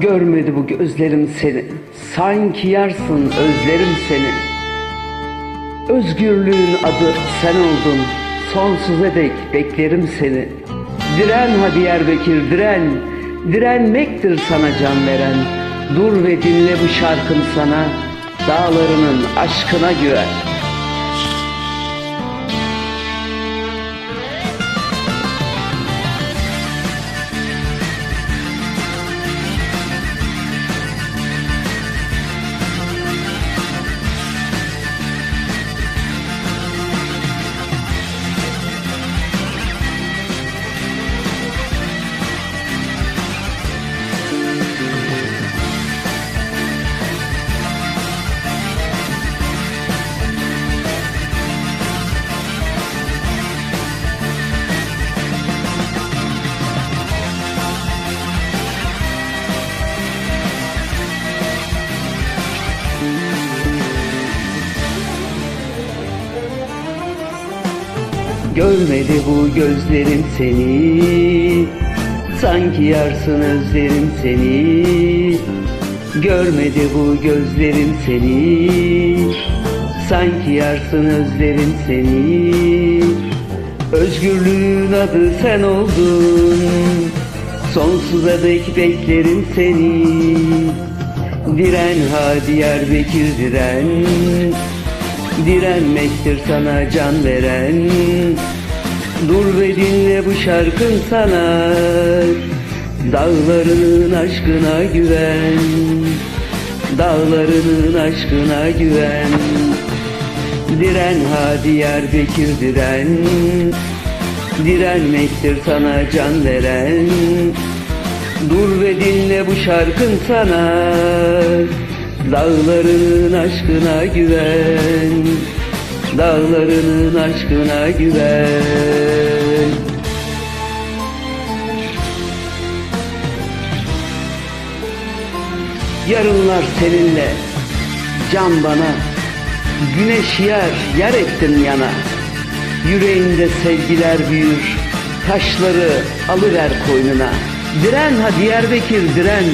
Görmedi bu gözlerim seni. Sanki yarsın özlerim seni. Özgürlüğün adı sen oldun. Sonsuza dek beklerim seni. Diren ha Diyarbakır diren. Direnmektir sana can veren. Dur ve dinle bu şarkım sana. Dağlarının aşkına güven Görmedi bu gözlerim seni. Sanki yarsın özlerim seni. Görmedi bu gözlerim seni. Sanki yarsın özlerim seni. Özgürlüğün adı sen oldun. Sonsuza dek beklerim seni. Diren ha Diyarbakır diren Direnmektir sana can veren. Dur ve dinle bu şarkın sana. Dağlarının aşkına güven. Dağlarının aşkına güven. Diren ha Diyarbakır diren. Direnmektir sana can veren. Dur ve dinle bu şarkın sana Dağlarının aşkına güven. Dağlarının aşkına güven. Yarınlar seninle. Can bana. Güneş yer yer ettin yana. Yüreğinde sevgiler büyür. Taşları alıver koynuna. Diren ha Diyarbakır diren.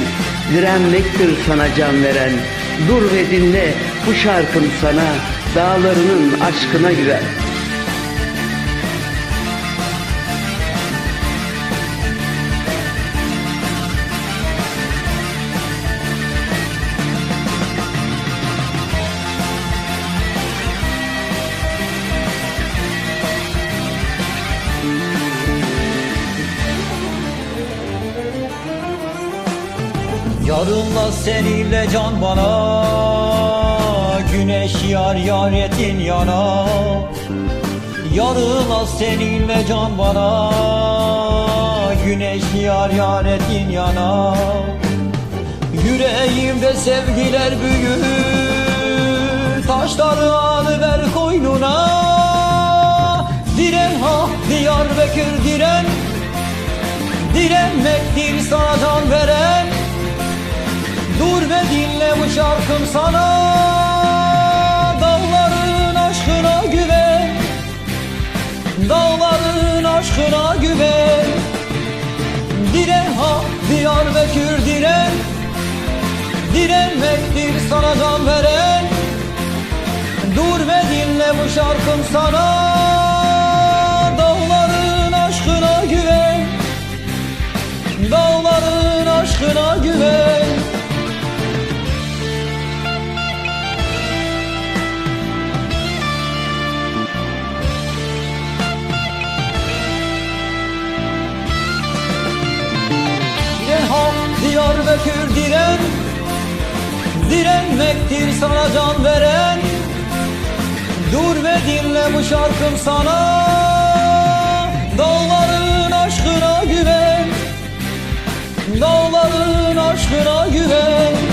Direnmektir sana can veren Dur ve dinle bu şarkım sana Dağlarının aşkına güven. Yarınla seninle can bana yar yar etin yana. Yarınla seninle can bana. Güneş yar yar etin yana. Yüreğimde sevgiler büyür. Taşları alıver koynuna. Diren ha Diyarbakır diren. Direnmektir sana can veren. Dur ve dinle bu şarkım sana Dağların aşkına güven. Diren ha Diyarbakır diren Direnmektir sana can veren. Dur ve dinle bu şarkım sana. Dağların aşkına güven. Dağların aşkına güven Diyarbakır diren Direnmektir sana can veren. Dur ve dinle bu şarkım sana Dağların aşkına güven. Dağların aşkına güven